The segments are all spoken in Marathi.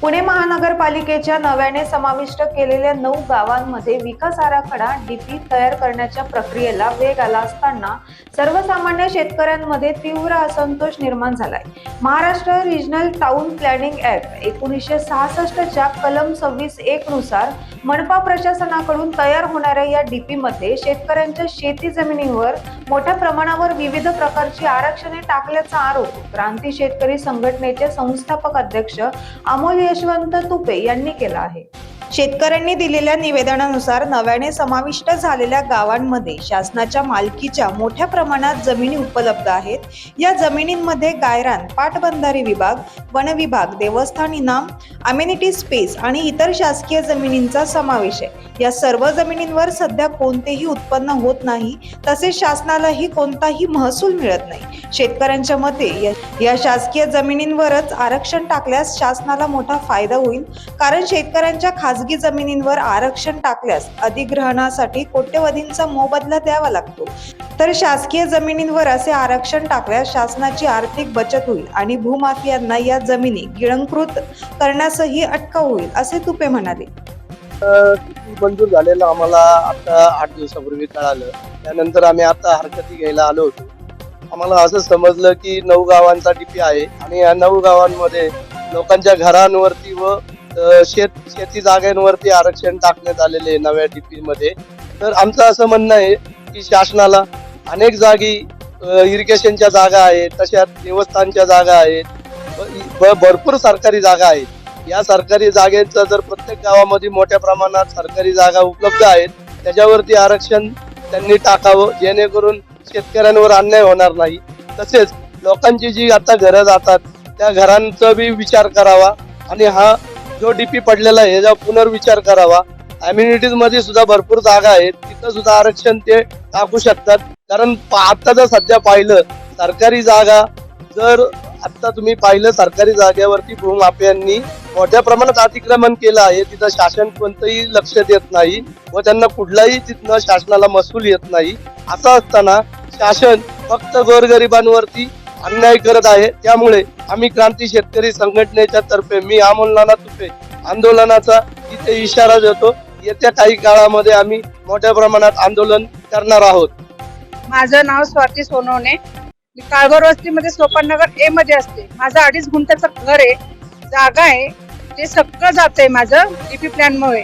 पुणे महानगरपालिकेच्या नव्याने समाविष्ट केलेल्या नऊ गावांमध्ये विकास आराखडा डीपी तयार करण्याच्या प्रक्रियेला वेग आला असताना सर्वसामान्य शेतकऱ्यांमध्ये तीव्र असंतोष निर्माण झालाय. Maharashtra regional town planning act एकोणीसशे सहासष्टच्या कलम सव्वीस एक नुसार मनपा प्रशासनाकडून तयार होणाऱ्या या डीपीमध्ये शेतकऱ्यांच्या शेती जमिनीवर मोठ्या प्रमाणावर विविध प्रकारची आरक्षणे टाकल्याचा आरोप क्रांती शेतकरी संघटनेचे संस्थापक अध्यक्ष अमोल यशवंत तुपे यांनी केला आहे. शेतकऱ्यांनी दिलेल्या निवेदनानुसार नव्याने समाविष्ट झालेल्या गावांमध्ये शासनाच्या मालकीच्या मोठ्या प्रमाणात जमिनी उपलब्ध आहेत. या जमिनींमध्ये गायरान पाटबंधारे विभाग वनविभाग देवस्थान इनाम अमेनिटी स्पेस आणि इतर शासकीय जमिनींचा समावेश आहे. या सर्व जमिनींवर सध्या कोणतेही उत्पन्न होत नाही तसेच शासनालाही कोणताही महसूल मिळत नाही. शेतकऱ्यांच्या मते या- या शासकीय जमिनींवरच आरक्षण टाकल्यास शासनाला मोठा फायदा होईल कारण शेतकऱ्यांच्या खास खासगी जमिनींवर आरक्षण टाकल्यास अधिग्रहणासाठी कोट्यवधींचा मोबदला द्यावा लागतो. तर शासकीय जमिनींवर असे आरक्षण टाकल्यास शासनाची आर्थिक बचत होईल आणि भूमाफियांना या जमिनी गिळंकृत करण्यासही अटकाव होईल असे तुपे म्हणाले. मंजूर झालेलं आम्हाला आता आठ दिवसापूर्वी कळालं. त्यानंतर आम्ही आता हरकती घ्यायला आलो होतो. आम्हाला असं समजलं की नऊ गावांचा डीपी आहे आणि या नऊ गावांमध्ये लोकांच्या घरांवरती व शेत शेती जागांवरती आरक्षण टाकण्यात आलेले आहे नव्या डीपी मध्ये. तर आमचं असं म्हणणं आहे की शासनाला अनेक जागी इरिगेशनच्या जागा आहेत तशा देवस्थानच्या जागा आहेत भरपूर सरकारी जागा आहेत. या सरकारी जागेचं जर प्रत्येक गावामध्ये मोठ्या प्रमाणात सरकारी जागा उपलब्ध आहेत त्याच्यावरती आरक्षण त्यांनी टाकावं जेणेकरून शेतकऱ्यांवर अन्याय होणार नाही. तसेच लोकांची जी आता घरं जातात त्या घरांचा बी विचार करावा आणि हा जो डीपी पडलेला आहे याचा पुनर्विचार करावा. अम्युनिटीजमध्ये सुद्धा भरपूर जागा आहेत. तिथं सुद्धा आरक्षण ते टाकू शकतात. कारण पा- आता जर सध्या पाहिलं सरकारी जागा जर आता तुम्ही पाहिलं सरकारी जागेवरती भूमाफियांनी मोठ्या प्रमाणात अतिक्रमण केलं आहे तिथं शासन कोणतंही लक्ष देत नाही व त्यांना कुठलाही तिथनं शासनाला महसूल येत नाही. असं असताना शासन फक्त गोरगरिबांवरती अन्याय करत आहे. त्यामुळे आम्ही क्रांती शेतकरी संघटनेच्या तर्फे मी अमोल नाना तुपे आंदोलनाचा इथे इशारा देतो. येत्या काही काळामध्ये आम्ही मोठ्या प्रमाणात आंदोलन करणार आहोत. माझं नाव स्वाती सोनवणे. मी काळभोर वस्तीमध्ये सोपाननगर ए मध्ये असते. माझं अडीच गुंठ्याचं घर आहे. जागा आहे. ते सगळं जात आहे माझं डीपी प्लॅन मुळे.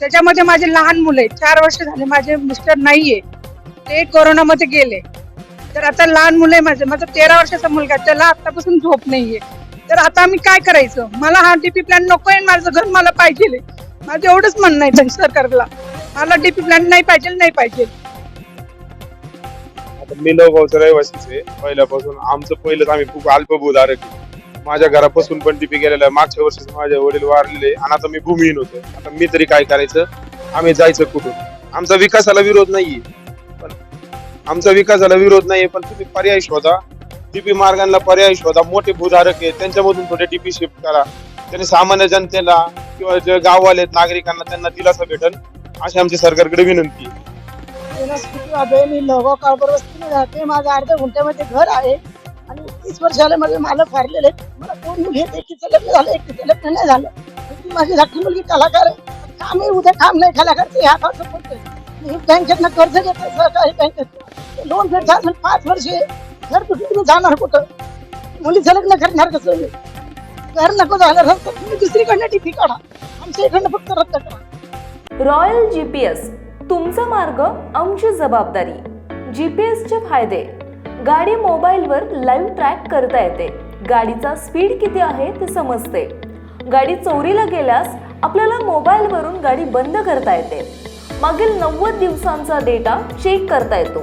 त्याच्यामध्ये माझे लहान मुलं आहे चार वर्ष झाले माझे मिस्टर नाहीये. ते कोरोनामध्ये गेले. तर आता लहान मुलं आहे माझं. माझा तेरा वर्षाचा मुलगा त्याला आतापासून झोप नाहीये. तर आता आम्ही काय करायचं? मला हा डीपी प्लॅन नको आहे माझं घर मला पाहिजे माझं एवढंच म्हणणं आहे सरकारला. मला डीपी प्लॅन नाही पाहिजे नाही पाहिजे. आता मी नवगावचा रहिवासीच आहे. पहिल्यापासून आमचं पहिलंच आम्ही खूप अल्पभूधारक आहे. माझ्या घरापासून पण डीपी गेलेला आहे. मागच्या वर्षीच माझे वडील वारलेले आणि आता मी भूमिहीन होतो आता मी तरी काय करायचं? आम्ही जायचं कुठून? आमचा विकासाला विरोध नाहीये. आमचा विकासाला विरोध नाही पण तुम्ही पर्याय शोधा. टीपी मार्गांना पर्याय शोधा. मोठे भूधारक आहे त्यांच्यामधून थोडे टीपी शिफ्ट करा. त्यांनी सामान्य जनतेला किंवा जे गाववाले आहेत, नागरिकांना त्यांना दिलासा भेटल अशी आमची सरकारकडे विनंती आहे. मी लोगाव वस्तीने राहते माझं अर्ध्या घंट्यामध्ये घर आहे. आणि तीस वर्ष झाले माझे मालक फारलेले मला दोन मुली आहेत एकीचं लग्न झालं एकीचं लग्न नाही झालं. ती माझी धाकटी मुलगी कलाकार आहे. काम आहे उद्या काम नाही कलाकारचं ह्या फार पडते बँकेतनं कर्ज घेते सहकारी बँकेत दोन फेड झालं पाच वर्षे. घर कुठे जाणार कुठं? मुलीचं लग्न करणार कसं? घर नको झालं तुम्ही दुसरीकडनं टिफी काढा. आमच्या इकडनं फक्त रद्द करा रॉयल जी पी एस तुमचा मार्ग आमची जबाबदारी. जी पी एसचे फायदे. गाडी मोबाईलवर लाईव्ह ट्रॅक करता येते. गाडीचा स्पीड किती आहे ते समजते. गाडी चोरीला गेल्यास आपल्याला मोबाईलवरून गाडी बंद करता येते. मागील नव्वद दिवसांचा डेटा चेक करता येतो.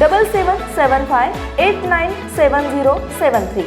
double seven seven five eight nine seven zero seven three